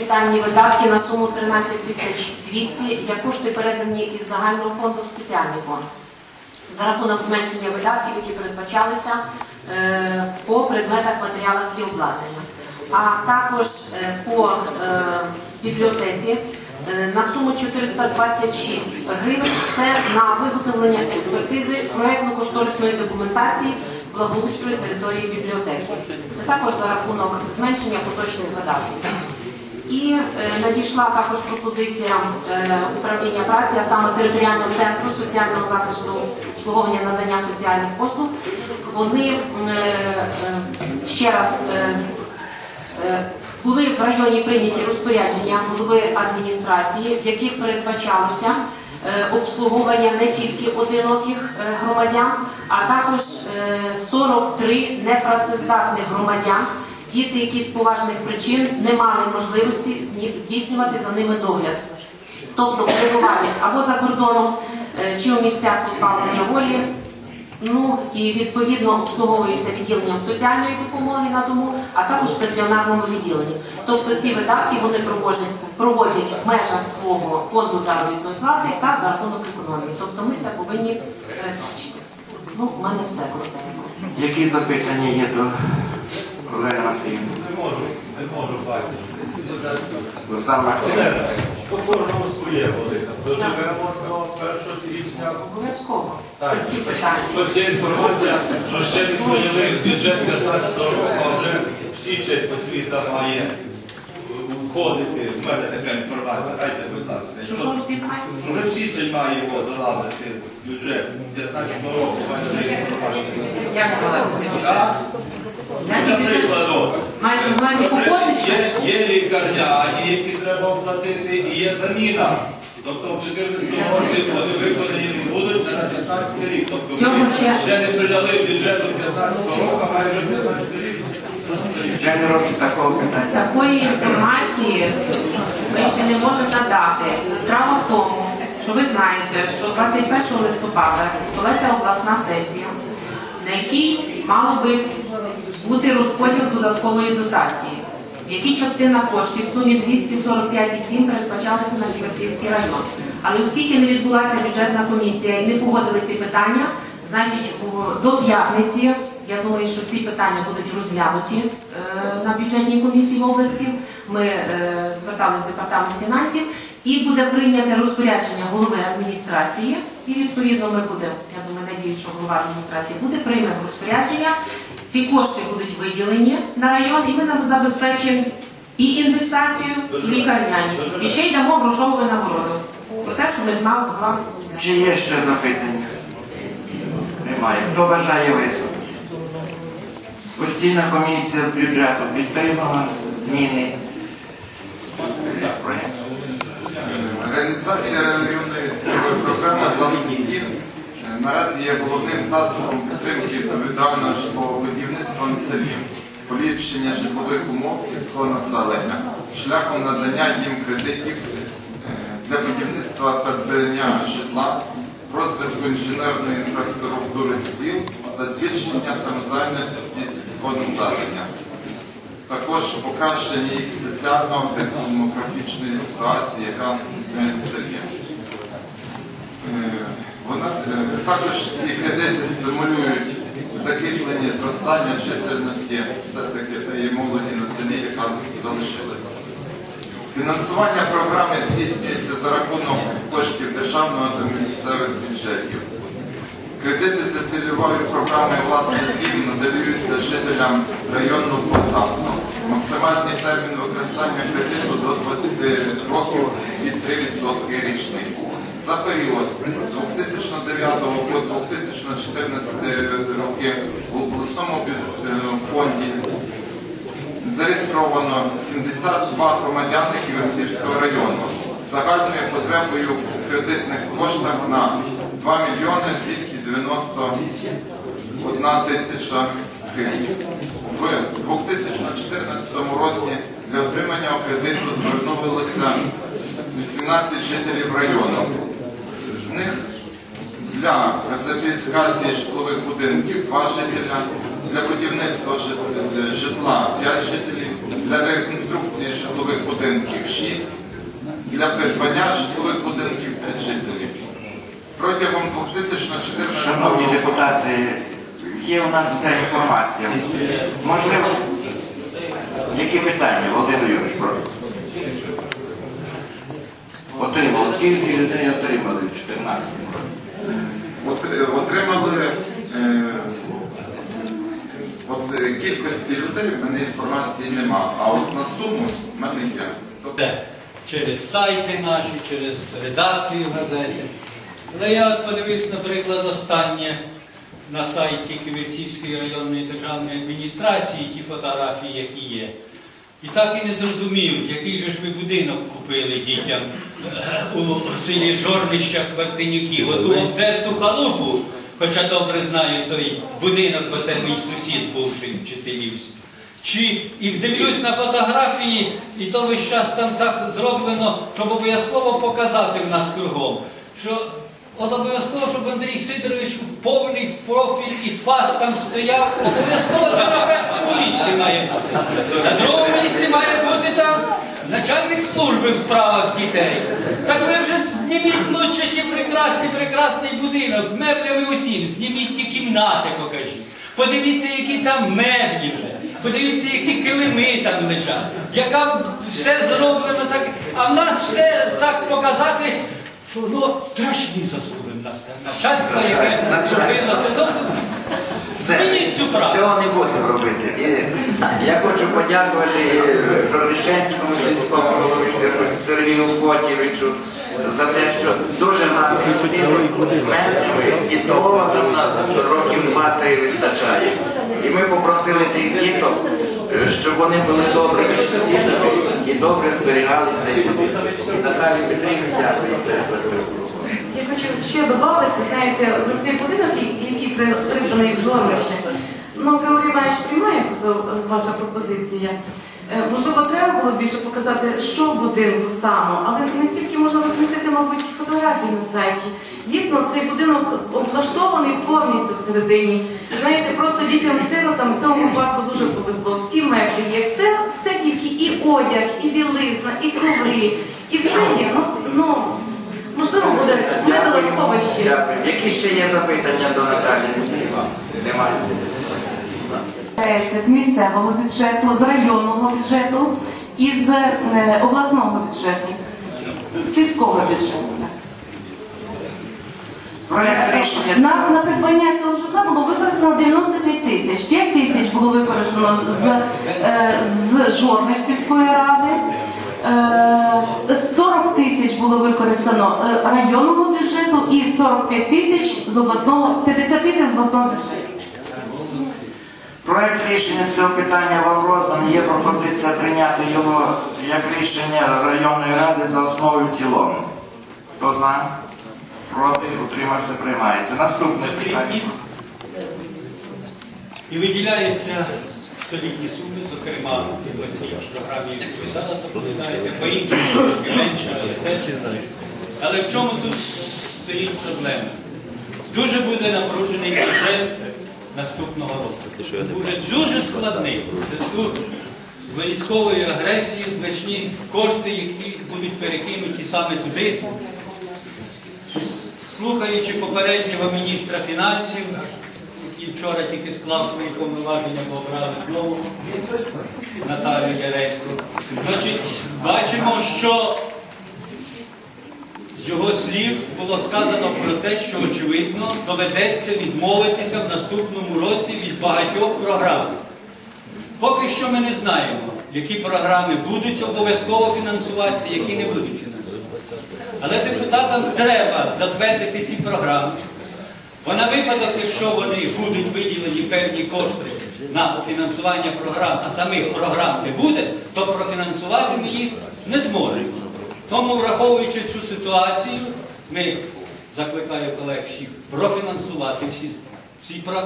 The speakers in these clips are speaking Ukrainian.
Капітальні видатки на суму 13 тисяч 200 як кошти передані із загального фонду в спеціальний фонд за рахунок зменшення видатків, які передбачалися е, по предметах, матеріалах і обладнання. А також е, по е, бібліотеці на суму 426 гривень це на виготовлення експертизи проєктно-кошторисної документації благоустрою території бібліотеки. Це також за рахунок зменшення поточних видатків. І е, надійшла також пропозиція е, управління праці, а саме територіального центру соціального захисту обслуговування надання соціальних послуг. Вони е, ще раз були в районі прийняті розпорядження голови адміністрації, в яких передбачалося обслуговування не тільки одиноких громадян, а також е, 43 непрацездатних громадян діти, які з поважних причин не мали можливості здійснювати за ними догляд. Тобто перебувають або за кордоном, е, чи у місцях позбавлення волі, ну і відповідно обслуговуються відділенням соціальної допомоги на дому, а також стаціонарному відділенні. Тобто ці видатки вони проводять в межах свого фонду заробітної плати та за рахунок економії. Тобто ми це повинні передбачити. Ну, в мене все коротенько. Які запитання є до Олени Матвіївни? Не можу, не можу бачити. Олександр Максимович? По кожному своє велика. Доживемо до 1 січня. Обов'язково. Так. Такі питання. Інформація, що ще не прийняли бюджет 15 року, а вже в січень освіта має входити. У мене така інформація. Дайте, будь ласка. Що що всі знають? Вже в січень має його залазити бюджет 15 року. У мене є інформація. Як залазити? Так? Маєте на увазі по? Є, є лікарняні, які треба оплатити, і є заміна. Тобто в 14 році вони виконані не будуть на 15 рік. Тобто Цього ми ще- ще не прийняли бюджет до 15 року, а майже 15 рік. Ще не розгляд такого питання. Такої інформації ми ще не можемо надати. Справа в тому, що ви знаєте, що 21 листопада відбулася обласна сесія, на якій мало би бути розподіл додаткової дотації, в якій частина коштів в сумі 245,7 передбачалася на Ківерцівський район. Але оскільки не відбулася бюджетна комісія і не погодили ці питання, значить до п'ятниці, я думаю, що ці питання будуть розглянуті е, на бюджетній комісії в області. Ми е, зверталися в департамент фінансів і буде прийняте розпорядження голови адміністрації. І відповідно ми будемо, я думаю, надію, що голова адміністрації буде прийме розпорядження. Ці кошти будуть виділені на район, і ми нам забезпечимо і індексацію, і лікарняні. І ще йдемо грошову винагороду. Про те, що ми з вами з вами. Чи є ще запитання? Немає. Хто бажає виступити? Постійна комісія з бюджету підтримала зміни. Реалізація районної цільової програми «Власний дім» е, наразі є головним засобом підтримки індивідуального селі, поліпшення житлових умов сільського населення, шляхом надання їм кредитів е, для будівництва придбання житла, розвитку інженерної інфраструктури сіл та збільшення самозайнятості сільського населення. Також покращення їх соціально та демографічної ситуації, яка існує в селі. Е, е, також ці кредити стимулюють закріплення зростання чисельності все-таки тієї молоді на селі, яка залишилася. Фінансування програми здійснюється за рахунок коштів державного та місцевих бюджетів. Кредити за цільовою програмою власних дім надаються жителям району Полтавно. Максимальний термін використання кредиту до 20 років і 3% річний. За період з 2009 по 2014 роки в обласному е, фонді зареєстровано 72 громадяни Ківерцівського району загальною потребою у кредитних коштах на 2 мільйони 291 тисяча. В 2014 році для отримання кредиту звернулося 18 жителів району. З них для газифікації житлових будинків 2 жителя, для будівництва житла 5 жителів, для реконструкції житлових будинків 6, для придбання житлових будинків 5 жителів. Протягом 2014 Шановні депутати, є у нас ця інформація. Можливо, які питання, Володимир Юрійович, прошу. Отримав. Скільки людей отримали в 2014 році? Отримали е, от, е, кількості людей, в мене інформації нема, а от на суму в мене є. Тобто Через сайти наші, через редакцію газети. Але я подивився, наприклад, останнє на сайті Київцівської районної державної адміністрації ті фотографії, які є. І так і не зрозумів, який же ж ви будинок купили дітям е, у селі Жорнища Квартинюки. Оту обдерту халупу, хоча добре знаю той будинок, бо це мій сусід бувший вчителів. Чи і дивлюсь на фотографії, і то весь час там так зроблено, щоб обов'язково показати в нас кругом, що от обов'язково, щоб Андрій Сидорович повний профіль і фас там стояв, обов'язково це на першому місці має бути. На другому місці має бути там начальник служби в справах дітей. Так ви вже зніміть ті прекрасний, прекрасний будинок з меблями усім, зніміть ті кімнати, покажіть. Подивіться, які там меблі вже. Подивіться, які килими там лежать. Яка все зроблено так. А в нас все так показати, що ну, страшні заслуги в нас. Начальство, яке зробило це. Ну, Все. Змініть цю правду. Цього не будемо робити. І я хочу подякувати Жорнищенському сільському голові Сер- Сергію Фотєвичу за те, що дуже будинок з і того нам на років два-три вистачає. І ми попросили тих діток, е, щоб вони були добрими сусідами і добре зберігали цей будинок. Наталі Петрівні дякую теж за спілкування. Я хочу ще додати, знаєте, за цей будинок, який при- в Жорнищі. Ну, Георгій Іванович приймається за ваша пропозиція. Е, Можливо, треба було більше показати, що в будинку стану, але не стільки можна розмістити, мабуть, фотографії на сайті. Дійсно, цей будинок облаштований повністю всередині. Знаєте, просто дітям з сиротам в цьому випадку дуже повезло. Всі меблі є, все, все тільки і одяг, і білизна, і коври, і все є. Ну, ну Можливо, буде додатково ще. Дякую. Які ще є запитання до Наталі? Немає. Це з місцевого бюджету, з районного бюджету і з е, обласного бюджету, з сільського бюджету. На, на придбання цього житла було використано 95 тисяч. 5 тисяч було використано з, е, з Жорних сільської ради. Е, 40 тисяч було використано е, районного бюджету і 45 тисяч з обласного, 50 тисяч з обласного бюджету. Проект рішення з цього питання вам розданий. Є пропозиція прийняти його як рішення районної ради за основу і в цілому. Хто за? Проти? Утримався? Приймається. Наступне питання. І виділяються солідні суми, зокрема, в цій програмі відповідала, то знаєте, по трошки менше, але теж. Але в чому тут стоїть проблема? Дуже буде напружений бюджет наступного року. Буде дуже складний. В зв'язку з військовою агресією значні кошти, які будуть перекинуті саме туди. Слухаючи попереднього міністра фінансів, який вчора тільки склав свої повноваження, бо обрали знову Наталію Яреську, значить, бачимо, що його слів було сказано про те, що очевидно доведеться відмовитися в наступному році від багатьох програм. Поки що ми не знаємо, які програми будуть обов'язково фінансуватися, які не будуть фінансуватися. Але депутатам треба затвердити ці програми. Бо на випадок, якщо вони будуть виділені певні кошти на фінансування програм, а самих програм не буде, то профінансувати ми їх не зможемо. Тому, враховуючи цю ситуацію, ми закликаю колег всіх профінансувати всі,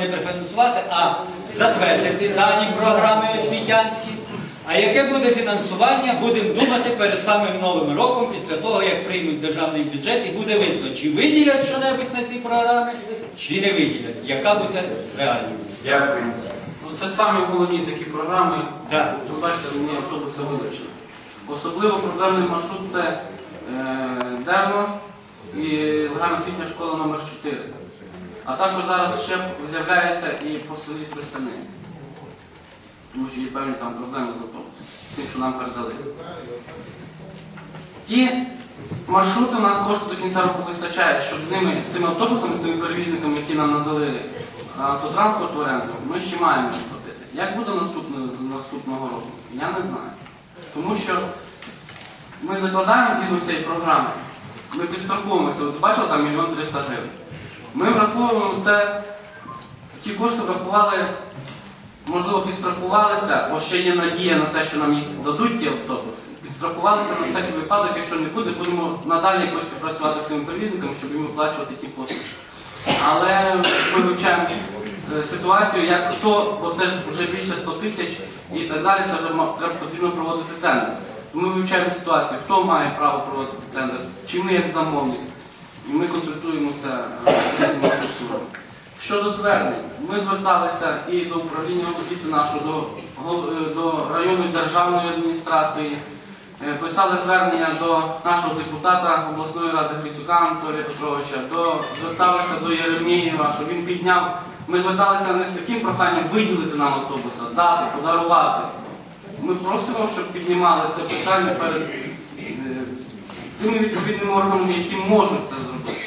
не профінансувати, а затвердити дані програми освітянські. А яке буде фінансування, будемо думати перед самим новим роком, після того, як приймуть державний бюджет, і буде видно, чи виділять щонебудь на ці програми, чи не виділять, яка буде реальність. Дякую. Це самі головні такі програми. Ви бачите, мені автобуси вилучили. Особливо проблемний маршрут це е, Дерно і загальноосвітня школа номер 4 А також зараз ще з'являється і по селі Христиниці. Тому що є певні там проблеми з автобусом, з тим, що нам передали. Ті маршрути у нас кошту до кінця року вистачає, щоб з ними, з тими автобусами, з тими перевізниками, які нам надали автотранспорт в оренду, ми ще маємо сплатити. Як буде наступного року, я не знаю. Тому що ми закладаємо згідно цієї програми, ми підстраховуємося, от бачили там мільйон триста гривень. Ми враховуємо це, ті кошти врахували, можливо, підстрахувалися, бо ще є надія на те, що нам їх дадуть ті автобуси. Підстрахувалися на всякий випадок, якщо не буде, будемо надалі якось співпрацювати з тими перевізниками, щоб їм оплачувати ті послуги. Але ми вивчаємо ситуацію, як хто, бо це ж вже більше 100 тисяч і так далі, це вже треба потрібно проводити тендер. Ми вивчаємо ситуацію, хто має право проводити тендер, чи ми як замовник. І ми консультуємося е, з структурами. Щодо звернень, ми зверталися і до управління освіти нашого, до, е, до районної державної адміністрації, е, писали звернення до нашого депутата обласної ради Грицюка Анатолія Петровича, до, зверталися до Єремєєва, щоб він підняв. Ми зверталися не з таким проханням виділити нам автобуса, дати, подарувати. Ми просимо, щоб піднімали це питання перед е, тими відповідними органами, які можуть це зробити.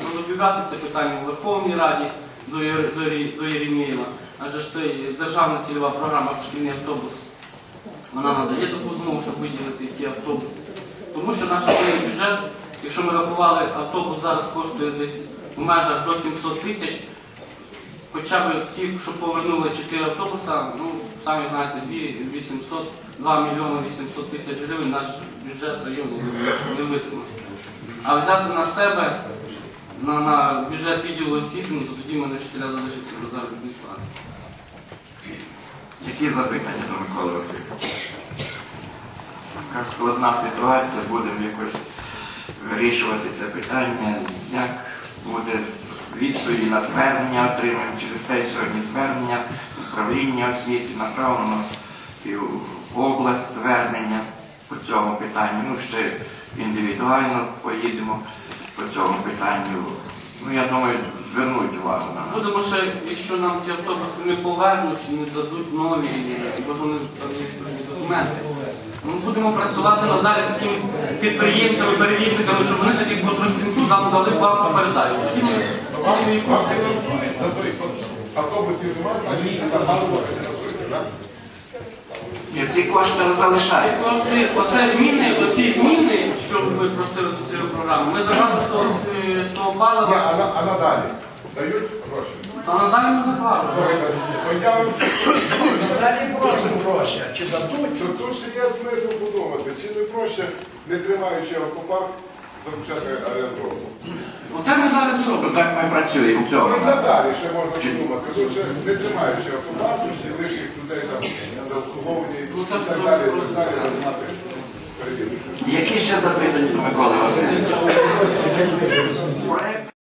Щоб продвігати це питання у Верховній Раді до, до, до Єремєєва. Адже ж державна цільова програма «Шкільний автобус. Вона надає таку змогу, щоб виділити ті автобуси. Тому що наш бюджет, якщо ми рахували, автобус зараз коштує десь в межах до 700 тисяч, хоча б ті, що повернули 4 автобуса, ну, самі знаєте, 800, 2 мільйони 800 тисяч гривень наш бюджет району не витримав. А взяти на себе, на, на бюджет відділу освіти, ну, то тоді мене вчителя залишиться до заробітної плати. Які запитання до Миколи Васильовича? Яка складна ситуація, будемо якось вирішувати це питання, як буде відповіді на звернення отримаємо. Через те сьогодні звернення управління освіти направлено в область звернення по цьому питанню. Ну, ще індивідуально поїдемо по цьому питанню. Ну, я думаю, звернуть увагу на нас. Будемо ще, якщо нам ці автобуси не повернуть чи не дадуть нові, бо вони документи. Ми будемо працювати надалі з якимись підприємцями, перевізниками, щоб вони таких по Тростянцю нам дали платну передачу. Ми Вам не фінансують за той автобусів немає, значить це паливо не фінансуєте, так? Ні, ці кошти залишаються. кошти, оце зміни, оці зміни, що ви просили до цієї програми, ми забрали з того, з того Ні, палива, а, на- а надалі дають гроші. а надалі ми забрали. Появимося, Далі просимо гроші, а чи дадуть? що тут ще є смисл подумати, чи не проще, не тримаючи автопарк, Завчати аеродрому. Оце ми зараз робимо, так ми працюємо. цього. Ну, і надалі ще можна подумати, що не тримаючи автомат, лише їх людей там недообслуговані і ну, так далі, і так далі, розмати перевірку. Які ще запитання, Микола Васильович?